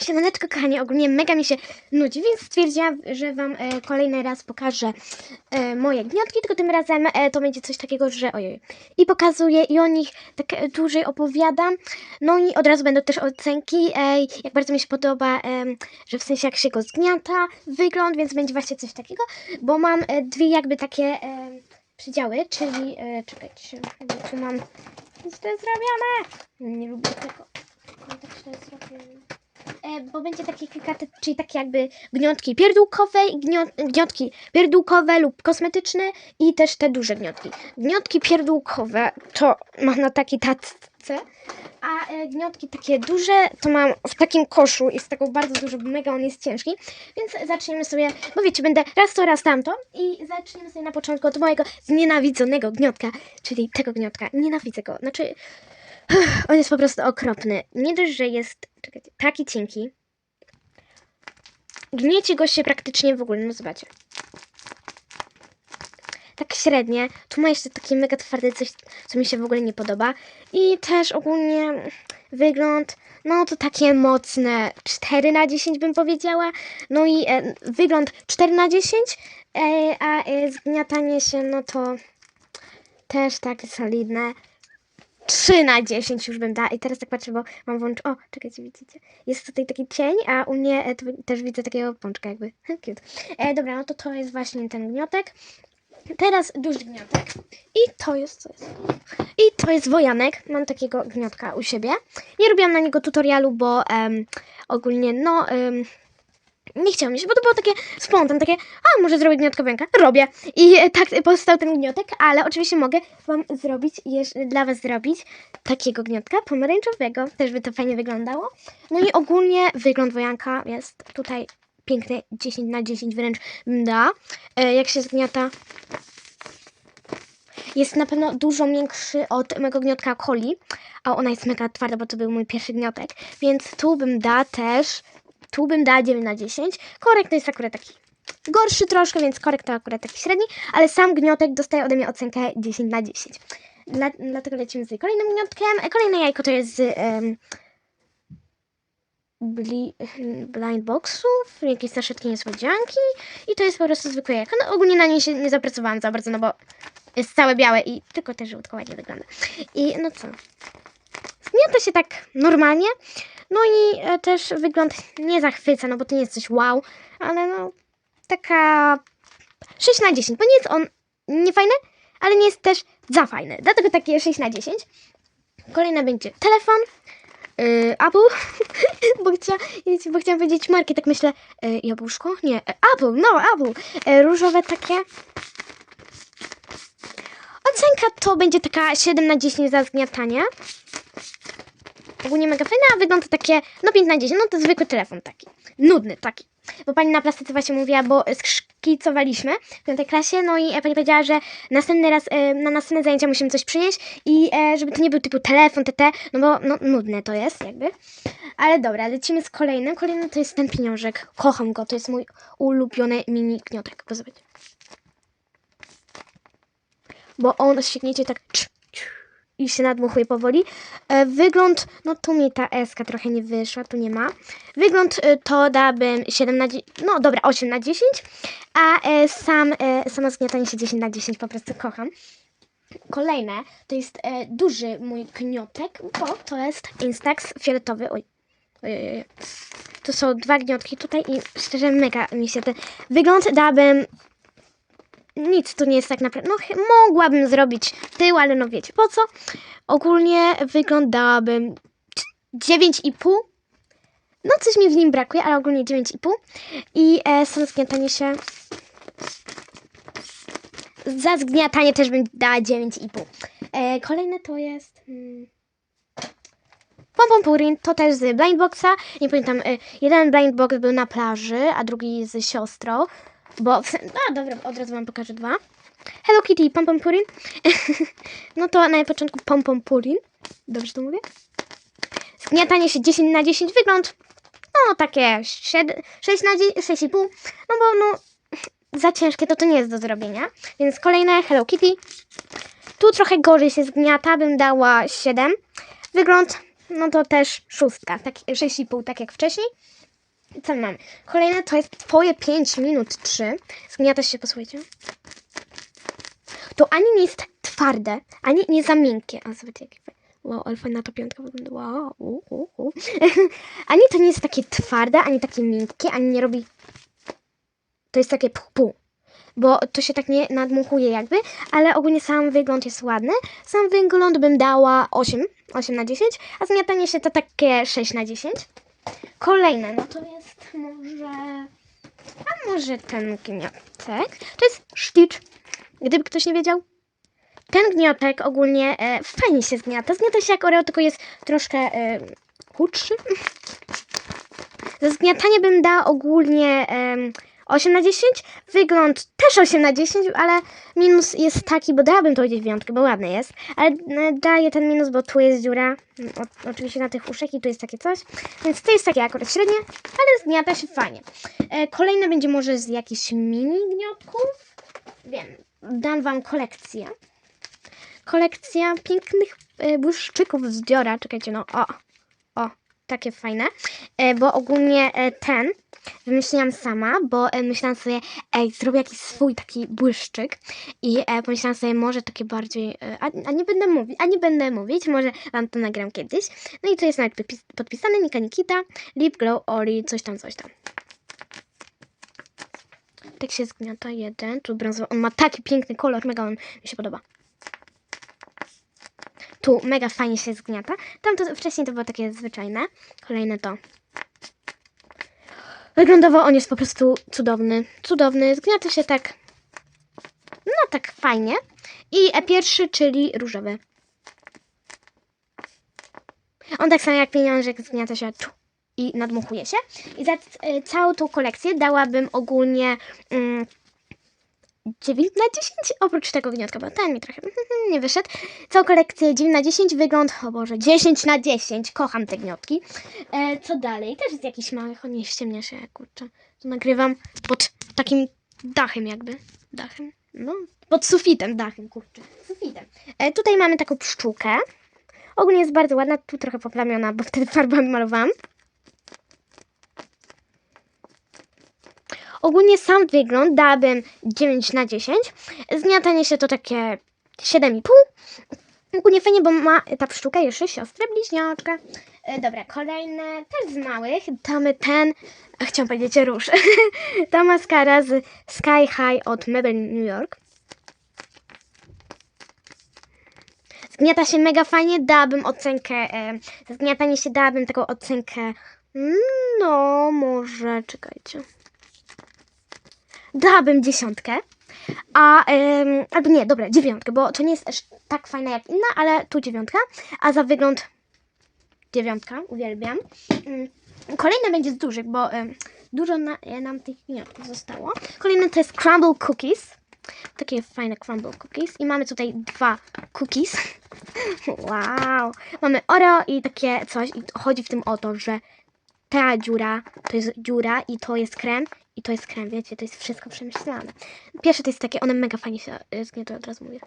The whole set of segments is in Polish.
Siemaneczko, kochani, ogólnie mega mi się nudzi, więc stwierdziłam, że Wam e, kolejny raz pokażę e, moje gniotki, tylko tym razem e, to będzie coś takiego, że ojej. I pokazuję i o nich tak e, dłużej opowiadam. No i od razu będą też ocenki, e, jak bardzo mi się podoba, e, że w sensie jak się go zgniata, wygląd, więc będzie właśnie coś takiego, bo mam e, dwie jakby takie e, przydziały, czyli, e, czekajcie, tu mam, to zrobione, nie lubię tego, no tak źle zrobione. E, bo będzie takie kilka, czyli takie jakby gniotki pierdółkowe, gniotki pierdółkowe lub kosmetyczne i też te duże gniotki. Gniotki pierdółkowe to mam na takiej tacce, a e, gniotki takie duże to mam w takim koszu z taką bardzo dużą, bo mega on jest ciężki, więc zaczniemy sobie, bo wiecie, będę raz to, raz tamto i zaczniemy sobie na początku od mojego znienawidzonego gniotka, czyli tego gniotka. Nienawidzę go, znaczy on jest po prostu okropny. Nie dość, że jest czekajcie, taki cienki. Gniecie go się praktycznie w ogóle, no zobaczcie. Tak średnie. Tu ma jeszcze takie mega twarde coś, co mi się w ogóle nie podoba. I też ogólnie wygląd, no to takie mocne 4 na 10 bym powiedziała. No i e, wygląd 4 na 10, e, a e, zgniatanie się, no to też takie solidne. 3 na 10 już bym dała. I teraz tak patrzę, bo mam włącz... O, czekajcie, widzicie? Jest tutaj taki cień, a u mnie e, też widzę takiego pączka jakby. Cute. E, dobra, no to to jest właśnie ten gniotek. Teraz duży gniotek. I to jest, co jest? I to jest wojanek. Mam takiego gniotka u siebie. Nie robiłam na niego tutorialu, bo em, ogólnie, no... em, nie chciało mi się, bo to było takie spontan, takie, a może zrobić gniotka węka? Robię. I e, tak powstał ten gniotek, ale oczywiście mogę wam zrobić, dla was zrobić takiego gniotka pomarańczowego. Też by to fajnie wyglądało. No i ogólnie wygląd wojanka jest tutaj piękny, 10 na 10 wręcz dała. E, jak się zgniata, jest na pewno dużo większy od mojego gniotka coli, a ona jest mega twarda, bo to był mój pierwszy gniotek, więc tu bym dała też, tu bym dała 9 na 10. Korek to jest akurat taki gorszy troszkę, więc korek to akurat taki średni, ale sam gniotek dostaje ode mnie ocenkę 10 na 10. Dla, dlatego lecimy z kolejnym gniotkiem. Kolejne jajko to jest z em, bli, blind boxów, jakieś saszetki niespodzianki i to jest po prostu zwykłe jajko. No ogólnie na nie się nie zapracowałam za bardzo, no bo jest całe białe i tylko też żółtko ładnie wygląda. I no co? Zgniata się tak normalnie. No i e, też wygląd nie zachwyca, no bo to nie jest coś wow, ale no taka 6 na 10, bo nie jest on niefajny, ale nie jest też za fajny. Dlatego takie 6 na 10. Kolejne będzie telefon. Yy, Apple, bo, chcia, bo chciałam powiedzieć marki, tak myślę, yy, jabłuszko? Nie, e, Apple, no Apple, yy, różowe takie. Ocenka to będzie taka 7 na 10 za zgniatanie. Ogólnie mega fajna, a wygląda takie, no 5 na 10, no to zwykły telefon taki, nudny taki. Bo pani na plastyce właśnie mówiła, bo szkicowaliśmy w piątej klasie, no i e, pani powiedziała, że następny raz, e, na następne zajęcia musimy coś przynieść i e, żeby to nie był typu telefon, TT, no bo no, nudne to jest jakby. Ale dobra, lecimy z kolejnym. Kolejny to jest ten pieniążek. Kocham go, to jest mój ulubiony mini gniotek, bo zobaczcie. Bo on świetniecie tak cz, i się nadmuchuje powoli. E, wygląd, no tu mi ta eska trochę nie wyszła, tu nie ma. Wygląd e, to dałabym 7 na 10, no dobra, 8 na 10, a e, sam, samo zgniatanie się 10 na 10 po prostu kocham. Kolejne to jest duży mój gniotek, bo to jest Instax fioletowy. Oj. To są dwa gniotki tutaj i szczerze mega mi się ten wygląd dałabym nic tu nie jest tak naprawdę. No, mogłabym zrobić tył, ale no wiecie po co. Ogólnie wyglądałabym 9,5. No, coś mi w nim brakuje, ale ogólnie 9,5. I e, samo zgniatanie się. Za zgniatanie też bym dała 9,5. E, kolejne to jest. Hmm, Pompon Purin, to też z Blindboxa. Nie pamiętam, e, jeden Blindbox był na plaży, a drugi z siostrą. Bo, w, a dobra, od razu wam pokażę dwa. Hello Kitty, Pom Pom Purin. no to na początku Pom Pom Purin. Dobrze to mówię? Zgniatanie się 10 na 10 wygląd. No takie 7, 6 na 10, 6,5. No bo no za ciężkie to to nie jest do zrobienia. Więc kolejne Hello Kitty. Tu trochę gorzej się zgniata, bym dała 7. Wygląd no to też szóstka, tak, 6,5, tak jak wcześniej. Co my mamy? Kolejne to jest twoje 5 minut 3. Zgniatasz się, posłuchajcie. To ani nie jest twarde, ani nie za miękkie. A zobaczcie, jakie. Wow, ale fajna ta piątka wygląda. Wow. u, u, u. ani to nie jest takie twarde, ani takie miękkie, ani nie robi... To jest takie pu, bo to się tak nie nadmuchuje jakby, ale ogólnie sam wygląd jest ładny. Sam wygląd bym dała 8, 8 na 10, a zmiatanie się to takie 6 na 10. Kolejne, no to jest może... A może ten gniotek? To jest Stitch. Gdyby ktoś nie wiedział. Ten gniotek ogólnie e, fajnie się zgniata. Zgniata się jak Oreo, tylko jest troszkę e, chudszy. Za zgniatanie bym dała ogólnie em, 8 na 10. Wygląd też 8 na 10, ale minus jest taki, bo dałabym to dziewiątkę, bo ładny jest. Ale e, daję ten minus, bo tu jest dziura. mm, O, oczywiście na tych uszach i tu jest takie coś. Więc to jest takie akurat średnie, ale zgniata się fajnie. E, kolejne będzie może z jakichś mini gniotków. Wiem, dam wam kolekcję. Kolekcja pięknych e, błyszczyków z dziora. Czekajcie, no o, takie fajne. E, bo ogólnie e, ten wymyśliłam sama, bo e, myślałam sobie, ej, zrobię jakiś swój taki błyszczyk i pomyślałam sobie, może takie bardziej, a, a nie będę mówić, a nie będę mówić, może wam to nagram kiedyś. No i tu jest nawet podpis- podpisane Nika Nikita, Lip Glow Oli, coś tam, coś tam. Tak się zgniata jeden, tu brązowy, on ma taki piękny kolor, mega on mi się podoba. Tu mega fajnie się zgniata. Tam to wcześniej to było takie zwyczajne. Kolejne to. Wyglądowo on jest po prostu cudowny. Cudowny. Zgniata się tak. No tak fajnie. I e pierwszy, czyli różowy. On tak samo jak pieniążek zgniata się tu i nadmuchuje się. I za e, całą tą kolekcję dałabym ogólnie mm, 9 na 10, oprócz tego gniotka, bo ten mi trochę nie wyszedł. Całą kolekcję 9 na 10, wygląd, o Boże, 10 na 10, kocham te gniotki. E, co dalej? Też z jakichś małych, o nie, ściemnia się, kurczę. Tu nagrywam pod takim dachem jakby, dachem, no, pod sufitem, dachem, kurczę, sufitem. E, tutaj mamy taką pszczółkę. Ogólnie jest bardzo ładna, tu trochę poplamiona, bo wtedy farbami malowałam. Ogólnie sam wygląd dałabym 9 na 10. Zgniatanie się to takie 7,5. Ogólnie fajnie, bo ma ta pszczółka jeszcze siostrę bliźniaczkę. E, dobra, kolejne też z małych. Damy ten, chciałam powiedzieć róż. ta maskara z Sky High od Maybelline New York. Zgniata się mega fajnie, dałabym ocenkę, e, zgniatanie się dałabym taką ocenkę, mm, no może, czekajcie dałabym dziesiątkę. A, ym, albo nie, dobra, dziewiątkę, bo to nie jest aż tak fajna jak inna, ale tu dziewiątka. A za wygląd dziewiątka, uwielbiam. Ym, kolejne będzie z dużych, bo ym, dużo na, nam tych gniotków zostało. Kolejne to jest crumble cookies. Takie fajne crumble cookies. I mamy tutaj dwa cookies. wow. Mamy Oreo i takie coś. I chodzi w tym o to, że ta dziura to jest dziura i to jest krem i to jest krem, wiecie, to jest wszystko przemyślane. Pierwsze to jest takie, one mega fajnie się y, zgniotą, od razu mówię.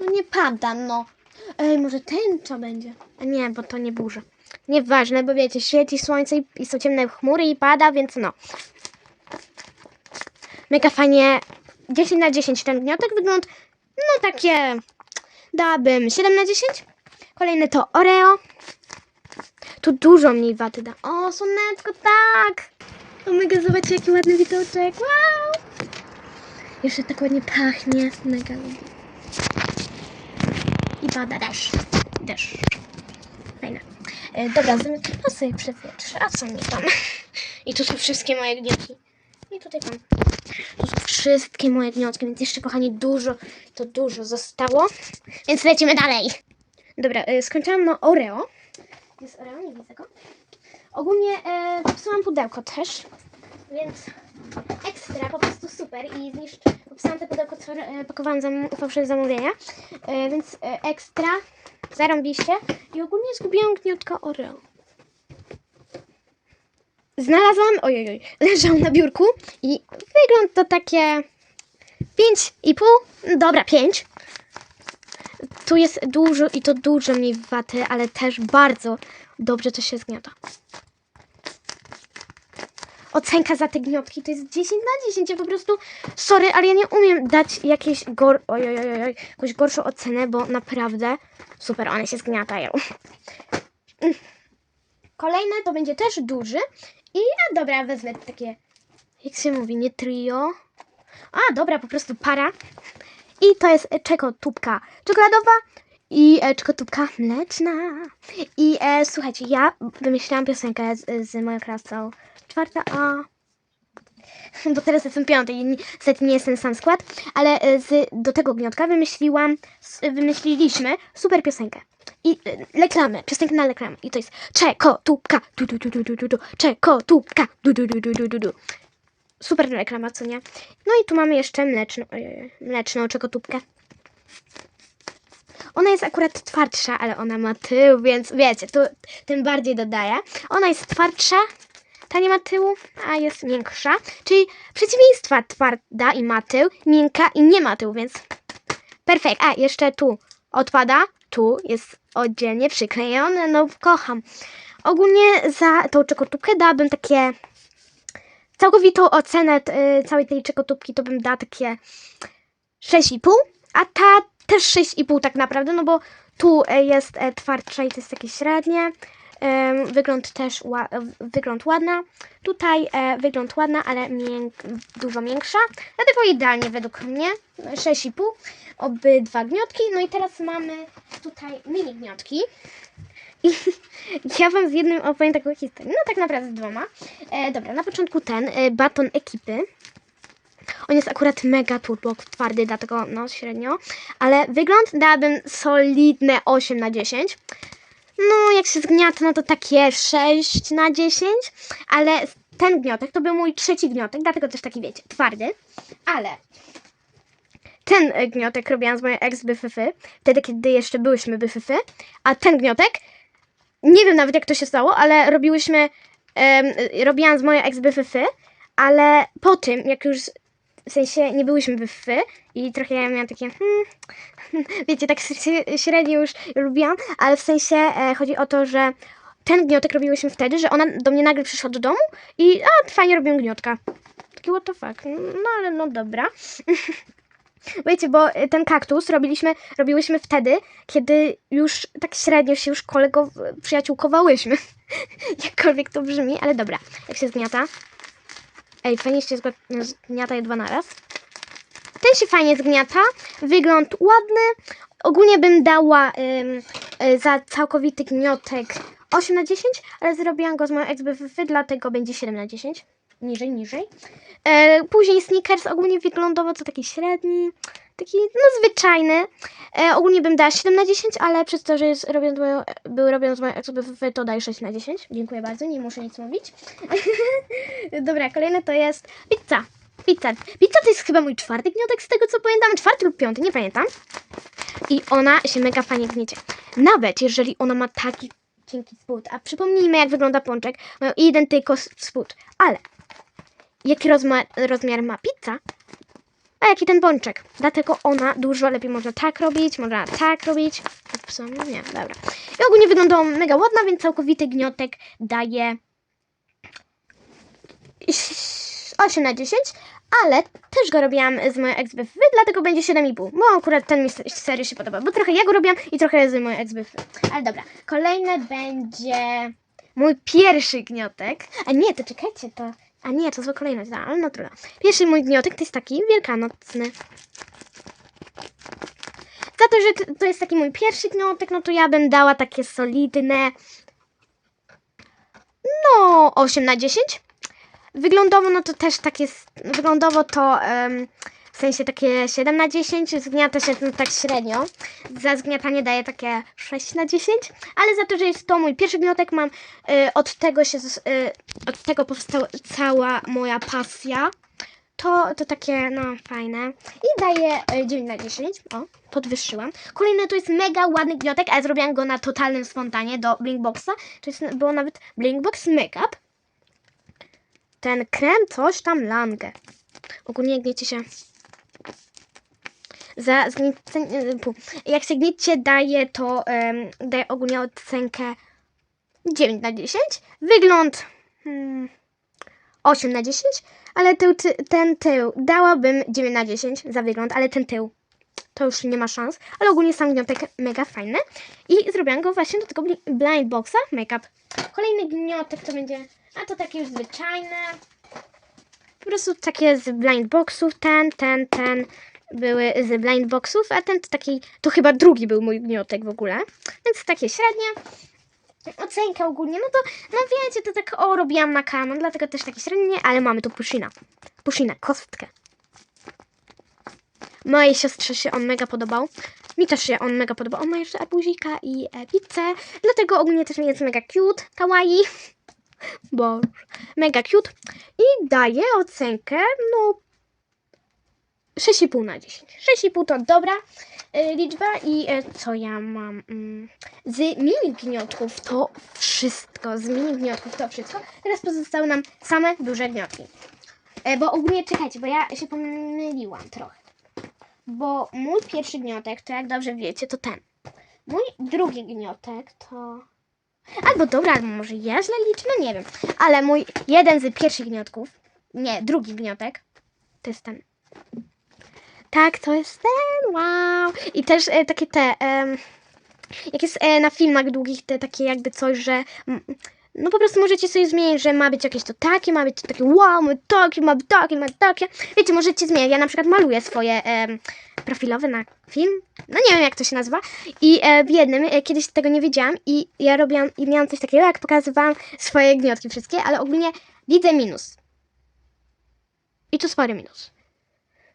No nie pada, no. Ej, może tęcza będzie. A nie, bo to nie burza. Nieważne, bo wiecie, świeci słońce i, i są ciemne chmury i pada, więc no. Mega fajnie. 10 na 10 ten gniotek wygląd. No takie. Dałabym 7 na 10. Kolejny to Oreo. Tu dużo mniej waty da. O, słoneczko, tak! O mega, zobaczcie jaki ładny widoczek. Wow! Jeszcze tak ładnie pachnie. Mega lubię. I pada deszcz. Deszcz. Fajne. E, dobra, zamykam sobie przewietrze. A co mnie tam? I tu są wszystkie moje gniotki. I tutaj tam. Tu są wszystkie moje gniotki, więc jeszcze kochani dużo, to dużo zostało. Więc lecimy dalej. Dobra, e, skończyłam na Oreo. Jest Oreo, nie widzę go. Ogólnie e, popsułam pudełko też, więc ekstra, po prostu super i zniszcz, popsułam te pudełko, co e, pakowałam zam, fałszywe zamówienia, e, więc e, ekstra, zarąbiście i ogólnie zgubiłam gniotka Oreo. Znalazłam, ojej, oj, leżał na biurku i wygląd to takie 5,5, dobra 5. tu jest dużo i to dużo mniej waty, ale też bardzo dobrze to się zgniata. Ocenka za te gniotki to jest 10 na 10. Ja po prostu, sorry, ale ja nie umiem dać jakiejś gor... Oj, oj, oj, oj, jakąś gorszą ocenę, bo naprawdę super, one się zgniatają. Mm. Kolejne to będzie też duży. I a dobra, wezmę takie, jak się mówi, nie trio. A, dobra, po prostu para. I to jest e, czekotubka czekoladowa i e, czekotubka mleczna. I e, słuchajcie, ja wymyśliłam piosenkę z, z moją klasą. Czwarta A. Bo teraz jestem piątej i niestety nie jest ten sam skład, ale e, z, do tego gniotka wymyśliłam, wymyśliliśmy super piosenkę. I e, reklamę, piosenkę na reklamę. I to jest czekotubka, du du du du du du czekotubka, du du du du du du. Super reklama, co nie? No i tu mamy jeszcze mleczną, ojej, mleczną czekotubkę. Ona jest akurat twardsza, ale ona ma tył, więc wiecie, tu tym bardziej dodaję. Ona jest twardsza, ta nie ma tyłu, a jest miększa. Czyli przeciwieństwa twarda i ma tył, miękka i nie ma tyłu, więc perfekt. A, jeszcze tu odpada, tu jest oddzielnie przyklejone, no kocham. Ogólnie za tą czekotubkę dałabym takie całkowitą ocenę y, całej tej czekotubki to bym dała takie 6,5, a ta też 6,5 tak naprawdę, no bo tu e, jest e, twardsza i to jest takie średnie. Wygląd też w- wygląd ładna. Tutaj e, wygląd ładna, ale mięk, dużo większa. Dlatego idealnie według mnie 6,5. Obydwa gniotki. No i teraz mamy tutaj mini gniotki. I ja wam z jednym opowiem taką historię. No tak naprawdę z dwoma. E, dobra, na początku ten e, baton ekipy. On jest akurat mega turbo twardy, dlatego no średnio. Ale wygląd dałabym solidne 8 na 10. No, jak się zgniata, no to takie 6 na 10. Ale ten gniotek to był mój trzeci gniotek, dlatego też taki wiecie, twardy. Ale ten gniotek robiłam z mojej ex byfyfy, wtedy kiedy jeszcze byłyśmy byfyfy, a ten gniotek, nie wiem nawet jak to się stało, ale robiłyśmy, em, robiłam z mojej ex byfyfy, ale po tym, jak już w sensie nie byłyśmy byfy i trochę ja miałam takie, hmm, wiecie, tak śre- średnio już lubiłam, ale w sensie e, chodzi o to, że ten gniotek robiłyśmy wtedy, że ona do mnie nagle przyszła do domu i a, fajnie robię gniotka. Taki what the fuck, no ale no dobra. Wiecie, bo y, ten kaktus robiliśmy, robiłyśmy wtedy, kiedy już tak średnio się już kolego przyjaciółkowałyśmy. Jakkolwiek to brzmi, ale dobra. Jak się zgniata? Ej, fajnie się zgnia- zgniata je dwa naraz. Ten się fajnie zgniata. Wygląd ładny. Ogólnie bym dała ym, y, za całkowity gniotek 8 na 10, ale zrobiłam go z moją XBFF, dlatego będzie 7 na 10. Niżej, niżej. E, później sneakers ogólnie wyglądowo to taki średni, taki no zwyczajny. E, ogólnie bym dała 7 na 10, ale przez to, że jest robiąc moją, był robiąc moją XBFF, to daję 6 na 10. Dziękuję bardzo, nie muszę nic mówić. Dobra, kolejne to jest pizza. Pizza. Pizza to jest chyba mój czwarty gniotek z tego co pamiętam. Czwarty lub piąty, nie pamiętam. I ona się mega fajnie gniecie. Nawet jeżeli ona ma taki cienki spód, a przypomnijmy jak wygląda pączek, mają identyko spód, ale jaki rozmiar, ma pizza, a jaki ten pączek. Dlatego ona dużo lepiej można tak robić, można tak robić. W sumie nie, dobra. I ogólnie wygląda mega ładna, więc całkowity gniotek daje 8 na 10, ale też go robiłam z mojej XBF, dlatego będzie 7,5, bo akurat ten mi se- serio się podoba, bo trochę ja go robiłam i trochę z mojej XBF. Ale dobra, kolejne będzie mój pierwszy gniotek, a nie, to czekajcie, to, a nie, to zła kolejność, no, ale no trudno. Pierwszy mój gniotek to jest taki wielkanocny. Za to, że to jest taki mój pierwszy gniotek, no to ja bym dała takie solidne, no 8 na 10. Wyglądowo, no to też takie, s- wyglądowo to em, w sensie takie 7 na 10, zgniata się no, tak średnio. Za zgniatanie daję takie 6 na 10, ale za to, że jest to mój pierwszy gniotek, mam y, od tego się, y, od tego powstała cała moja pasja. To, to takie, no, fajne. I daję y, 9 na 10. O, podwyższyłam. Kolejny to jest mega ładny gniotek, a ja zrobiłam go na totalnym spontanie do Blinkboxa. To jest, było nawet Blinkbox Makeup ten krem coś tam Lange. Ogólnie jak wiecie się. Za zgniecenie, jak się gniecie daje, to em, daje ogólnie ocenkę 9 na 10. Wygląd hmm, 8 na 10, ale tył, ty, ten tył dałabym 9 na 10 za wygląd, ale ten tył to już nie ma szans. Ale ogólnie sam gniotek mega fajny. I zrobiłam go właśnie do tego bli- blind boxa make-up. Kolejny gniotek to będzie, a to takie już zwyczajne. Po prostu takie z blind boxów, ten, ten, ten były z blind boxów, a ten to taki, to chyba drugi był mój gniotek w ogóle. Więc takie średnie. Ocenka ogólnie, no to, no wiecie, to tak o, robiłam na kanon, dlatego też takie średnie, ale mamy tu Pushina. Pushina, kostkę. Mojej siostrze się on mega podobał. Mi też się on mega podobał. On ma jeszcze arbuzika i e, pizzę. Dlatego ogólnie też jest mega cute, kawaii. Bo mega cute. I daje ocenkę, no 6,5 na 10. 6,5 to dobra e, liczba i e, co ja mam? Mm, z mini gniotków to wszystko. Z mini gniotków to wszystko. Teraz pozostały nam same duże gniotki. E, bo ogólnie czekajcie, bo ja się pomyliłam trochę. Bo mój pierwszy gniotek, to jak dobrze wiecie, to ten. Mój drugi gniotek to. Albo dobra, albo może ja źle liczę, no nie wiem. Ale mój jeden z pierwszych gniotków, nie, drugi gniotek, to jest ten. Tak, to jest ten, wow. I też e, takie te, em, jak jest e, na filmach długich, te takie jakby coś, że no po prostu możecie sobie zmienić, że ma być jakieś to takie, ma być takie wow, ma takie, ma takie, ma takie. Wiecie, możecie zmieniać. Ja na przykład maluję swoje em, profilowe na film. No nie wiem jak to się nazywa. I e, w jednym e, kiedyś tego nie wiedziałam i ja robiłam i miałam coś takiego, jak pokazywałam swoje gniotki wszystkie, ale ogólnie widzę minus. I to spory minus.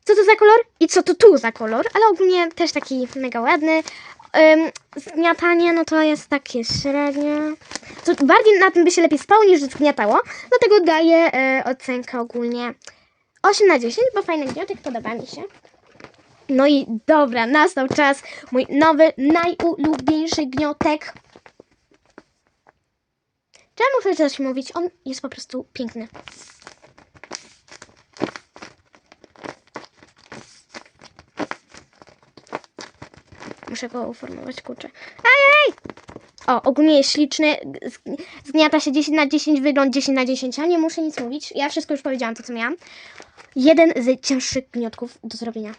Co to za kolor? I co to tu za kolor? Ale ogólnie też taki mega ładny. Ym, zgniatanie, no to jest takie średnie. To bardziej na tym by się lepiej spało niż zgniatało. Dlatego daję e, ocenkę ogólnie 8 na 10, bo fajny gniotek, podoba mi się. No i dobra, nastał czas. Mój nowy, najulubieńszy gniotek. Czy ja muszę coś mówić? On jest po prostu piękny. Muszę go uformować, kurczę. Ajaj! O, ogólnie jest śliczny. Zgniata się 10 na 10, wygląd 10 na 10. A nie muszę nic mówić. Ja wszystko już powiedziałam, to co miałam. Jeden z cięższych gniotków do zrobienia.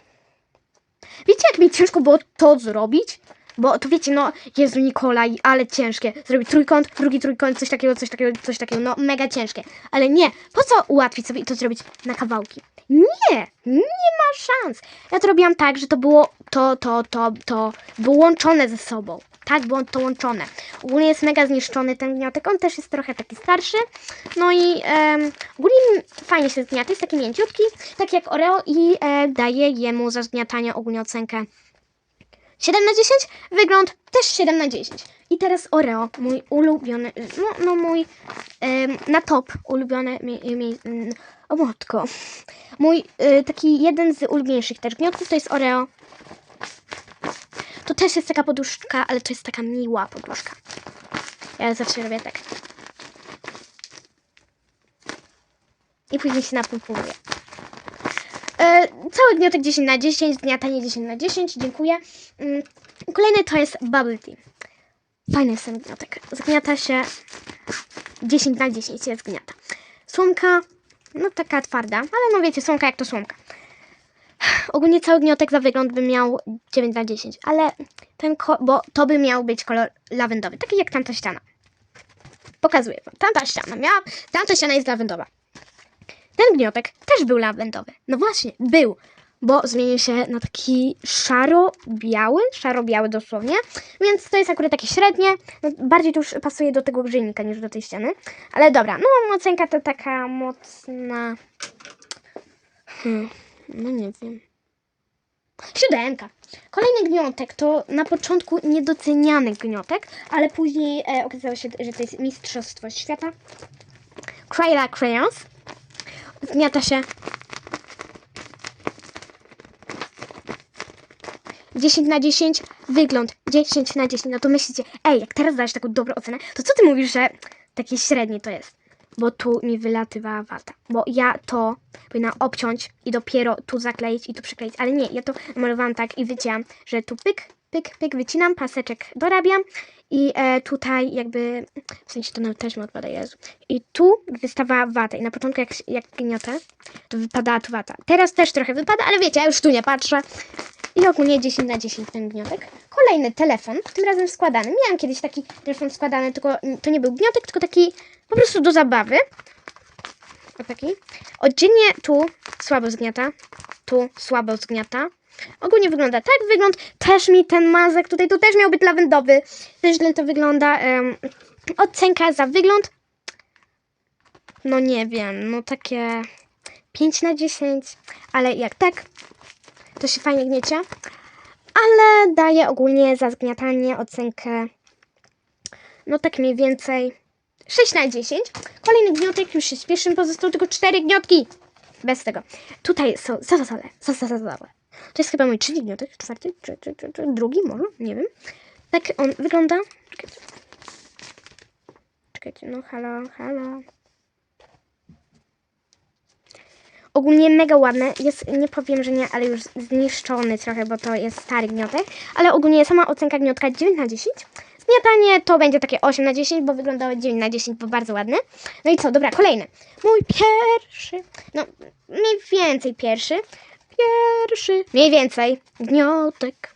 Wiecie, jak mi ciężko było to zrobić? Bo to wiecie, no, Jezu Nikolaj, ale ciężkie. Zrobić trójkąt, drugi trójkąt, coś takiego, coś takiego, coś takiego, no, mega ciężkie. Ale nie, po co ułatwić sobie i to zrobić na kawałki? Nie, nie ma szans. Ja to robiłam tak, że to było to, to, to, to było łączone ze sobą. Tak, było to łączone. Ogólnie jest mega zniszczony ten gniotek. On też jest trochę taki starszy. No i em, ogólnie fajnie się zgniata. Jest taki mięciutki, tak jak Oreo i e, daje jemu za zgniatanie ogólnie ocenkę 7 na 10. Wygląd też 7 na 10. I teraz Oreo, mój ulubiony, no, no mój em, na top ulubiony, mi, mm, o matko. Mój y, taki jeden z ulubieńszych też gniotków to jest Oreo. To też jest taka poduszka, ale to jest taka miła poduszka. Ja zawsze robię tak. I później się napompowuję. Cały gniotek 10 na 10, zgniatanie 10 na 10, dziękuję. Mm, Kolejny to jest Bubble Tea. Fajny jest ten gniotek. Zgniata się 10 na 10 się zgniata. Słomka, no taka twarda, ale no wiecie, słomka jak to słomka. Ogólnie cały gniotek za wygląd by miał 9 na 10, ale ten, bo to by miał być kolor lawendowy, taki jak tamta ściana. Pokazuję wam. Tamta ściana miała, tamta ściana jest lawendowa. Ten gniotek też był lawendowy. No właśnie, był, bo zmienił się na taki szaro-biały, szaro-biały dosłownie, więc to jest akurat takie średnie. No, bardziej to już pasuje do tego grzejnika niż do tej ściany. Ale dobra, no ocenka to taka mocna... Hmm, no nie wiem. Siódemka. Kolejny gniotek to na początku niedoceniany gniotek, ale później e, okazało się, że to jest Mistrzostwo Świata. Crayola Crayons. Zgniata się 10 na 10, wygląd 10 na 10. No to myślicie, ej, jak teraz dajesz taką dobrą ocenę, to co ty mówisz, że takie średnie to jest? bo tu mi wylatywała wata. Bo ja to powinna obciąć i dopiero tu zakleić i tu przykleić. Ale nie, ja to malowałam tak i wycięłam, że tu pyk, pyk, pyk wycinam, paseczek dorabiam i e, tutaj jakby, w sensie to na taśmę odpada, Jezu. I tu wystawała wata i na początku jak, jak gniotę, to wypadała tu wata. Teraz też trochę wypada, ale wiecie, ja już tu nie patrzę. I ogólnie 10 na 10 ten gniotek. Kolejny telefon, tym razem składany. Miałam kiedyś taki telefon składany, tylko to nie był gniotek, tylko taki po prostu do zabawy. O taki. Oddzielnie tu słabo zgniata, tu słabo zgniata. Ogólnie wygląda tak. Wygląd też mi ten mazek tutaj, to też miał być lawendowy. Też źle to wygląda. Um, ocenka za wygląd. No nie wiem, no takie 5 na 10, ale jak tak, to się fajnie gniecie. Ale daję ogólnie za zgniatanie ocenkę, no tak mniej więcej 6 na 10. Kolejny gniotek, już się spieszy, pozostały tylko 4 gniotki. Bez tego. Tutaj są zasasale, zasasale. To jest chyba mój trzeci gniotek, czwarty, czy, czy, czy, czy drugi może, nie wiem. Tak on wygląda. Czekajcie. Czekajcie, no halo, halo. Ogólnie mega ładne. Jest, nie powiem, że nie, ale już zniszczony trochę, bo to jest stary gniotek. Ale ogólnie sama ocenka gniotka 9 na 10. Zmiatanie to będzie takie 8 na 10, bo wyglądało 9 na 10, bo bardzo ładne. No i co, dobra, kolejny. Mój pierwszy, no mniej więcej pierwszy, pierwszy, mniej więcej gniotek.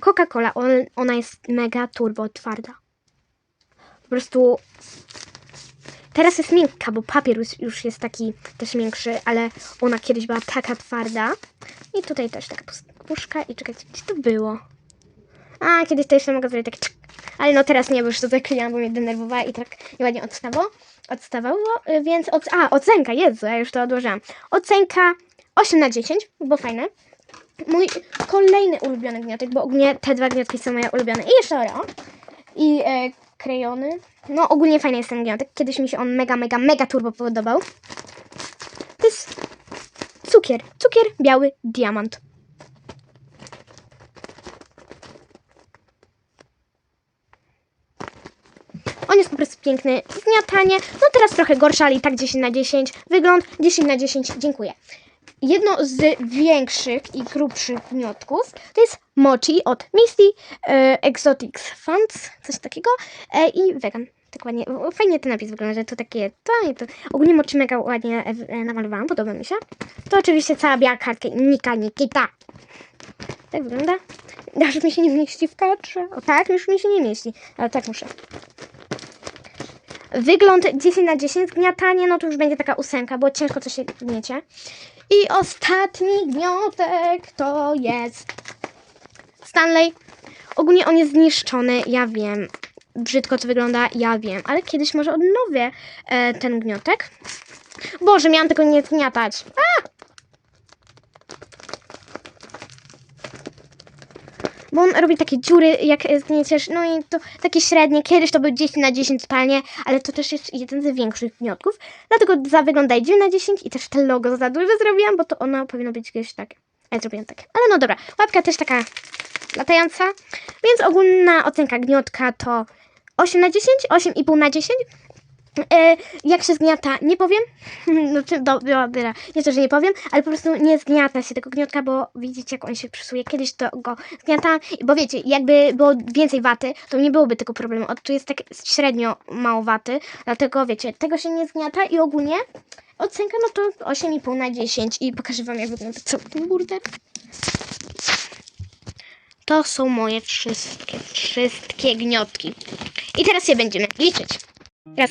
Coca-Cola, on, ona jest mega turbo twarda. Po prostu Teraz jest miękka, bo papier już, jest taki też miększy, ale ona kiedyś była taka twarda. I tutaj też taka pus- puszka i czekajcie, gdzie to było? A, kiedyś to jeszcze mogę zrobić czk. Ale no teraz nie, bo już to zakleiłam, bo mnie denerwowała i tak nieładnie odstawało. Odstawało, więc... Oc a, ocenka, Jezu, ja już to odłożyłam. Ocenka 8 na 10, bo fajne. Mój kolejny ulubiony gniotek, bo ogólnie te dwa gniotki są moje ulubione. I jeszcze Oreo. I e, krejony. No ogólnie fajny jest ten gniotek. Kiedyś mi się on mega, mega, mega turbo podobał. To jest cukier. Cukier, biały, diamant. On jest po prostu piękny. Zgniatanie. No teraz trochę gorszy, ale i tak 10 na 10. Wygląd 10 na 10. Dziękuję. Jedno z większych i grubszych gniotków to jest mochi od Misty e, Exotics Funds, coś takiego e, i vegan. Tak ładnie, fajnie ten napis wygląda, że to takie, to to. Ogólnie mochi mega ładnie e, e, namalowałam, podoba mi się. To oczywiście cała biała kartka Nika Nikita. Tak wygląda. Aż mi się nie mieści w kadrze. O tak, już mi się nie mieści, ale tak muszę. Wygląd 10 na 10, gniatanie, no to już będzie taka ósemka, bo ciężko coś się gniecie. I ostatni gniotek to jest Stanley. Ogólnie on jest zniszczony, ja wiem. Brzydko to wygląda, ja wiem. Ale kiedyś może odnowię e, ten gniotek. Boże, miałam tego nie zgniatać. A! Bo on robi takie dziury, jak e, zgnieciesz, no i to takie średnie. Kiedyś to był 10 na 10 totalnie, ale to też jest jeden z większych gniotków. Dlatego za wygląda 9 na 10 i też te logo za duże zrobiłam, bo to ona powinno być gdzieś takie. Ja zrobiłam takie. Ale no dobra, łapka też taka latająca. Więc ogólna ocenka gniotka to 8 na 10, 8,5 na 10. E, jak się zgniata, nie powiem. No, czy, do, dobra, nie to, że nie powiem, ale po prostu nie zgniata się tego gniotka, bo widzicie, jak on się przysuje. Kiedyś to go zgniata, bo wiecie, jakby było więcej waty, to nie byłoby tego problemu. Od tu jest tak średnio mało waty, dlatego wiecie, tego się nie zgniata i ogólnie ocenka no to 8,5 na 10 i pokażę wam, jak wygląda cały burger. To są moje wszystkie, wszystkie gniotki. I teraz się będziemy liczyć. Raz,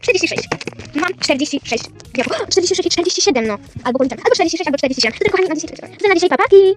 46. Mam 46. 46 i 47, no. Albo po literach. Albo 46, albo 47. To tylko kochani na dzisiaj. Na dzisiaj, papaki.